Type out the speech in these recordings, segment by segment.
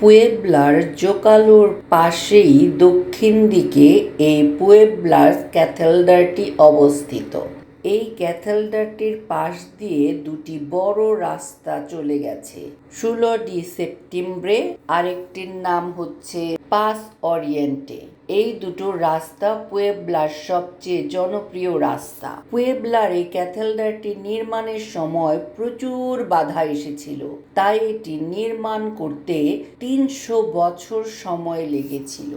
পুয়েবলার জোকালোর পাশেই দক্ষিণ দিকে এই পুয়েবলার ক্যাথেলডারটি অবস্থিত। এই ক্যাথেলডারটির পাশ দিয়ে দুটি বড় রাস্তা চলে গেছে। ষোলো ডি সেপ্টেম্বরে আরেকটির নাম হচ্ছে পাস অরিয়েন্টে। এই দুটো রাস্তা পুয়েবলার সবচেয়ে জনপ্রিয় রাস্তা। পুয়েবলার এই ক্যাথেড্রালটি নির্মাণের সময় প্রচুর বাধা এসেছিল। তাই এটি নির্মাণ করতে তিনশো বছর সময় লেগেছিল।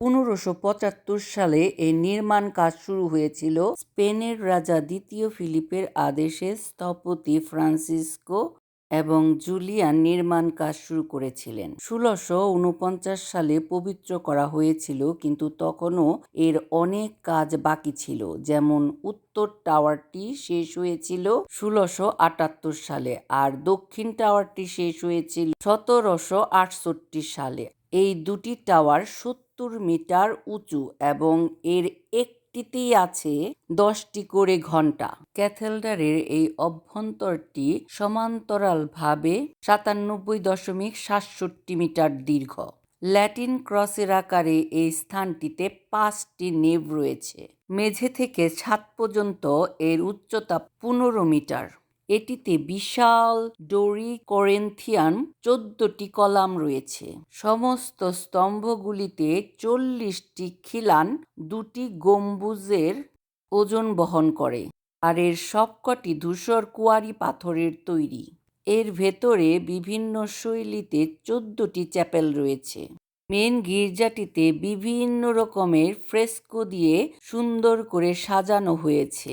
পনেরোশো পঁচাত্তর সালে এই নির্মাণ কাজ শুরু হয়েছিল স্পেনের রাজা দ্বিতীয় ফিলিপের আদেশে স্থপতি ফ্রান্সিসকো এবং জুলিয়ান নির্মাণ কাজ শুরু করেছিলেন। ষোলোশো উনপঞ্চাশ সালে পবিত্র করা হয়েছিল, কিন্তু তখনও এর অনেক কাজ বাকি ছিল। যেমন উত্তর টাওয়ারটি শেষ হয়েছিল ষোলোশো আটাত্তর সালে, আর দক্ষিণ টাওয়ারটি শেষ হয়েছিল সতেরোশো আটষট্টি সালে। এই দুটি টাওয়ার সত্তর মিটার উঁচু এবং এর একটিতেই আছে দশটি করে ঘণ্টা ক্যাথেল্ডারের এই অভ্যন্তরটি সমান্তরালভাবে সাতানব্বই দশমিক সাতষট্টি মিটার দীর্ঘ। ল্যাটিন ক্রসের আকারে এই স্থানটিতে পাঁচটি নেভ রয়েছে। মেঝে থেকে ছাদ পর্যন্ত এর উচ্চতা পনেরো মিটার। এটিতে বিশাল ডোরি করেন্থিয়ান চোদ্দটি কলাম রয়েছে। সমস্ত স্তম্ভগুলিতে চল্লিশটি খিলান দুটি গম্বুজের ওজন বহন করে আর এর সবকটি ধূসর কুয়ারি পাথরের তৈরি। এর ভেতরে বিভিন্ন শৈলীতে চোদ্দটি চ্যাপেল রয়েছে। মেন গির্জাটিতে বিভিন্ন রকমের ফ্রেস্কো দিয়ে সুন্দর করে সাজানো হয়েছে।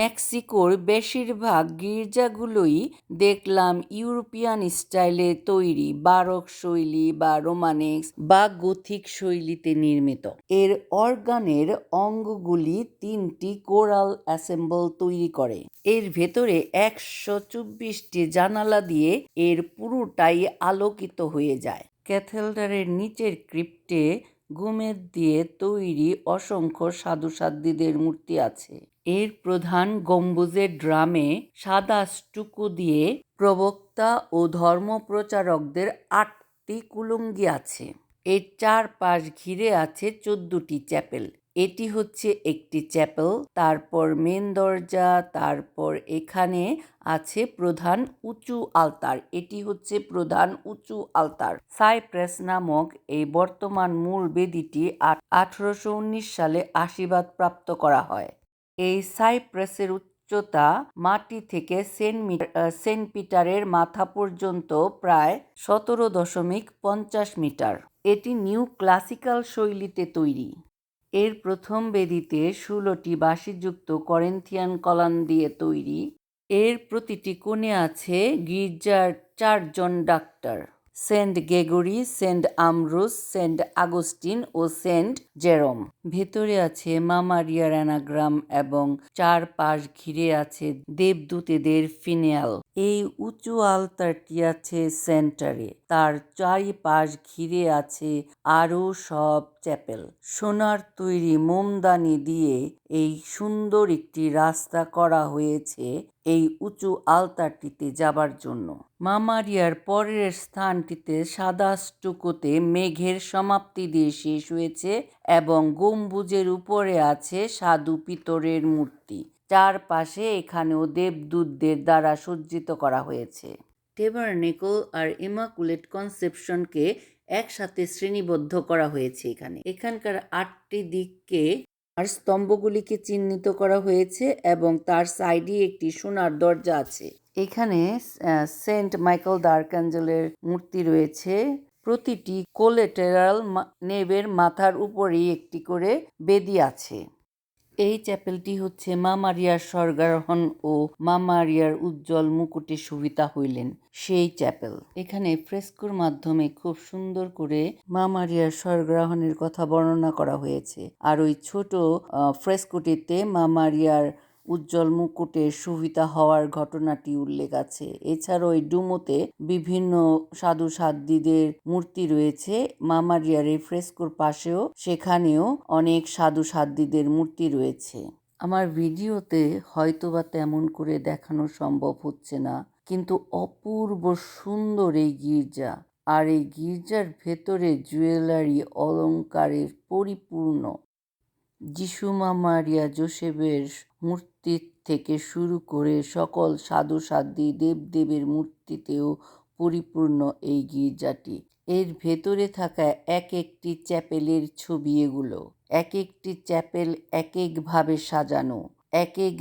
মেক্সিকোর বেশিরভাগ গির্জাগুলোই দেখলাম ইউরোপিয়ান স্টাইলে তৈরি বারক শৈলী বা রোমানেক্স বা গথিক শৈলীতে নির্মিত। এর অর্গানের অঙ্গগুলি তিনটি কোরাল অ্যাসেম্বল তৈরি করে। এর ভেতরে একশো চব্বিশটি জানালা দিয়ে এর পুরোটাই আলোকিত হয়ে যায়। ক্যাথেড্রালের নিচের ক্রিপ্টে গুমেদ দিয়ে তৈরি অসংখ্য সাধুসাধ্বীদের মূর্তি আছে। এর প্রধান গম্বুজের ড্রামে সাদা স্টুকু দিয়ে প্রবক্তা ও ধর্মপ্রচারকদের আটটি কুলুঙ্গি আছে। এর চারপাশ ঘিরে আছে চোদ্দটি চ্যাপেল। এটি হচ্ছে একটি চ্যাপেল, তারপর মেন দরজা, তারপর এখানে আছে প্রধান উঁচু আলতার। এটি হচ্ছে প্রধান উঁচু আলতার। সাইপ্রেস নামক এই বর্তমান মূল বেদিটি আঠারোশো উনিশ সালে আশীর্বাদ প্রাপ্ত করা হয়। এই সাইপ্রেসের উচ্চতা মাটি থেকে সেন্ট সেন্ট পিটারের মাথা পর্যন্ত প্রায় সতেরো দশমিক পঞ্চাশ মিটার। এটি নিউ ক্লাসিক্যাল শৈলীতে তৈরি। এর প্রথম বেদিতে ষোলোটি বাঁশিযুক্ত করেন্থিয়ান কলান দিয়ে তৈরি। এর প্রতিটি কোণে আছে গির্জার চারজন doctor. Saint Gregory, saint Ambrose, saint Augustine ও সেন্ট জেরম। ভেতরে আছে মামারিয়ার অ্যানাগ্রাম এবং চারপাশ ঘিরে আছে দেবদূতেদের ফিনেয়াল। এই উঁচু আলতারটি আছে সেন্টারে। তার চারিপাশ ঘিরে আছে আরও সব চ্যাপেল। সোনার তৈরি মোমদানি দিয়ে এই সুন্দর একটি রাস্তা করা হয়েছে এই উঁচু আলতারটিতে যাবার জন্য। মামারিয়ার পরের স্থানটিতে সাদা স্টুকোতে মেঘের সমাপ্তি দিয়ে শেষ হয়েছে এবং গম্বুজের উপরে আছে সাধু পিতরের মূর্তি। চারপাশে এখানেও দেবদূতদের দ্বারা সজ্জিত করা হয়েছে। টেবারনেকল আর ইমাকুলেট কনসেপশনকে একসাথে শ্রেণীবদ্ধ করা হয়েছে এখানে। এখানকার আটটি দিককে আর স্তম্ভগুলিকে চিহ্নিত করা হয়েছে এবং তার সাইডে একটি সোনার দরজা আছে। এখানে সেন্ট মাইকেল দার্কাঞ্জেলের মূর্তি রয়েছে। প্রতিটি কোলেটেরাল নেবের মাথার উপরেই একটি করে বেদি আছে। এই চ্যাপেলটি হচ্ছে মা মারিয়ার স্বর্গারোহণ ও মা মারিয়ার উজ্জ্বল মুকুটে সুবিধা হইলেন সেই চ্যাপেল। এখানে ফ্রেস্কোর মাধ্যমে খুব সুন্দর করে মা মারিয়ার স্বর্গারোহণের কথা বর্ণনা করা হয়েছে। আর ওই ছোট ফ্রেস্কোটিতে মা মারিয়ার উজ্জ্বল মুকুটে সুবিতা হওয়ার ঘটনাটি উল্লেখ আছে। এছাড়াও ওই ডুমোতে বিভিন্ন সাধু সাধ্বীদের মূর্তি রয়েছে। মামারিয়া এই ফ্রেস্কোর পাশেও সেখানেও অনেক সাধু সাধ্বীদের মূর্তি রয়েছে। আমার ভিডিওতে হয়তোবা তেমন করে দেখানো সম্ভব হচ্ছে না, কিন্তু অপূর্ব সুন্দর এই গির্জা আর এই গির্জার ভেতরে জুয়েলারি অলংকারে পরিপূর্ণ। যিশুমা মামারিয়া জোসেফের মূর্তি থেকে শুরু করে সকল সাধু সাধ্বী দেবদেবীর মূর্তিতেও পরিপূর্ণ এই গির্জাটি। এর ভেতরে থাকা এক একটি চ্যাপেলের ছবি এগুলো। এক একটি চ্যাপেল এক একভাবে সাজানো, এক এক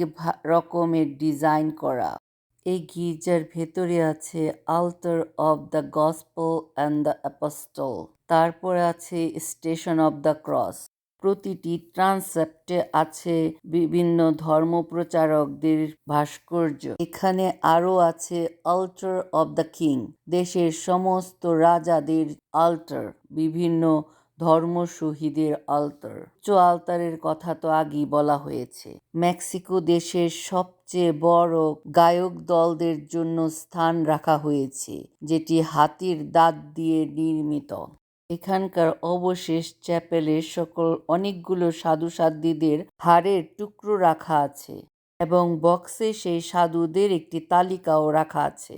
রকমের ডিজাইন করা। এই গির্জার ভেতরে আছে altar of the gospel and the apostle. তারপর আছে স্টেশন অফ দ্য ক্রস। প্রতিটি ট্রান্সেপ্টে আছে বিভিন্ন ধর্মপ্রচারকদের ভাস্কর্য। এখানে আরও আছে আল্টার অব দ্য কিং দেশের সমস্ত রাজাদের আল্টার বিভিন্ন ধর্ম শহীদের আলতার উচ্চ আলতারের কথা তো আগেই বলা হয়েছে। মেক্সিকো দেশের সবচেয়ে বড় গায়ক দলদের জন্য স্থান রাখা হয়েছে, যেটি হাতির দাঁত দিয়ে নির্মিত। এখানকার অবশেষ চ্যাপেলে সকল অনেকগুলো সাধু হারের হাড়ের টুকরো রাখা আছে এবং বক্সে সেই সাধুদের একটি তালিকাও রাখা আছে।